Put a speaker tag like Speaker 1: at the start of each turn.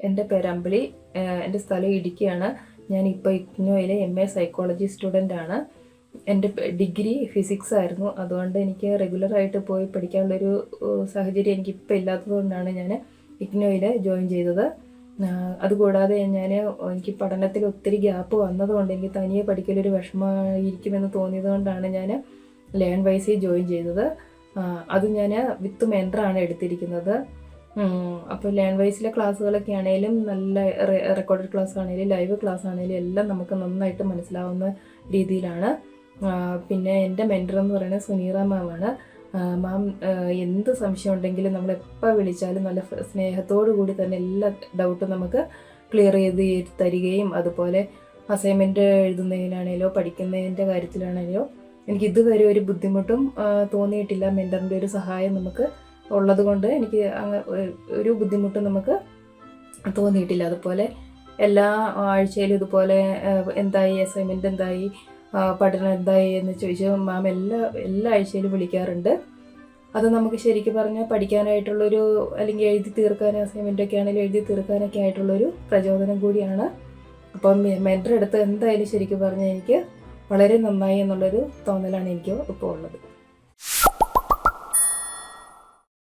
Speaker 1: എന്റെ പേരമ്പിളി എന്റെ സ്ഥലം ഇടുക്കിയാണ്. ഞാനിപ്പോൾ ഇഗ്നോയിലെ എം എ സൈക്കോളജി സ്റ്റുഡന്റ് ആണ്. എന്റെ ഡിഗ്രി ഫിസിക്സ് ആയിരുന്നു. അതുകൊണ്ട് എനിക്ക് റെഗുലറായിട്ട് പോയി പഠിക്കാനുള്ളൊരു സാഹചര്യം എനിക്കിപ്പോൾ ഇല്ലാത്തതുകൊണ്ടാണ് ഞാൻ ഇഗ്നോയിൽ ജോയിൻ ചെയ്തത്. അതുകൂടാതെ ഞാൻ എനിക്ക് പഠനത്തിൽ ഒത്തിരി ഗ്യാപ്പ് വന്നതുകൊണ്ട് എനിക്ക് തനിയെ പഠിക്കലൊരു വിഷമമായിരിക്കുമെന്ന് തോന്നിയതുകൊണ്ടാണ് ഞാൻ ലേൺ വൈസി ജോയിൻ ചെയ്തത്. അത് ഞാൻ വിത്ത് മെന്ററാണ് എടുത്തിരിക്കുന്നത്. അപ്പോൾ ലേൺ വൈസിലെ ക്ലാസ്സുകളൊക്കെ ആണെങ്കിലും നല്ല റെക്കോർഡഡ് ക്ലാസ് ആണെങ്കിലും ലൈവ് ക്ലാസ് ആണെങ്കിലും എല്ലാം നമുക്ക് നന്നായിട്ട് മനസ്സിലാവുന്ന രീതിയിലാണ്. പിന്നെ എന്റെ മെന്റർ എന്ന് പറയുന്നത് സുനീറ മാമാണ് മാം എന്ത് സംശയം ഉണ്ടെങ്കിലും നമ്മൾ എപ്പോൾ വിളിച്ചാലും നല്ല സ്നേഹത്തോടു കൂടി തന്നെ എല്ലാ ഡൗട്ടും നമുക്ക് ക്ലിയർ ചെയ്ത് തരികയും അതുപോലെ അസൈൻമെന്റ് എഴുതുന്നതിനാണേലോ പഠിക്കുന്നതിന്റെ കാര്യത്തിലാണേലോ എനിക്ക് ഇതുവരെ ഒരു ബുദ്ധിമുട്ടും തോന്നിയിട്ടില്ല. മെന്ററിന്റെ ഒരു സഹായം നമുക്ക് ഉള്ളത് കൊണ്ട് എനിക്ക് ഒരു- ബുദ്ധിമുട്ട് നമുക്ക് തോന്നിയിട്ടില്ല. അതുപോലെ എല്ലാ ആഴ്ചയിലും ഇതുപോലെ എന്തായി അസൈൻമെന്റ് എന്തായി പഠനം എന്തായി എന്ന് ചോദിച്ച് മാം എല്ലാ എല്ലാ ആഴ്ചയിലും വിളിക്കാറുണ്ട്. അത് നമുക്ക് ശരിക്കും പറഞ്ഞാൽ പഠിക്കാനായിട്ടുള്ളൊരു അല്ലെങ്കിൽ എഴുതി തീർക്കാൻ അസൈൻമെന്റ് ഒക്കെ ആണെങ്കിലും എഴുതി തീർക്കാനൊക്കെ ആയിട്ടുള്ളൊരു പ്രചോദനം കൂടിയാണ്. അപ്പം മെന്റർ എടുത്ത് എന്തായാലും ശരിക്കും പറഞ്ഞാൽ എനിക്ക് വളരെ നന്നായി എന്നുള്ളൊരു തോന്നലാണ് എനിക്ക് ഇപ്പോൾ ഉള്ളത്.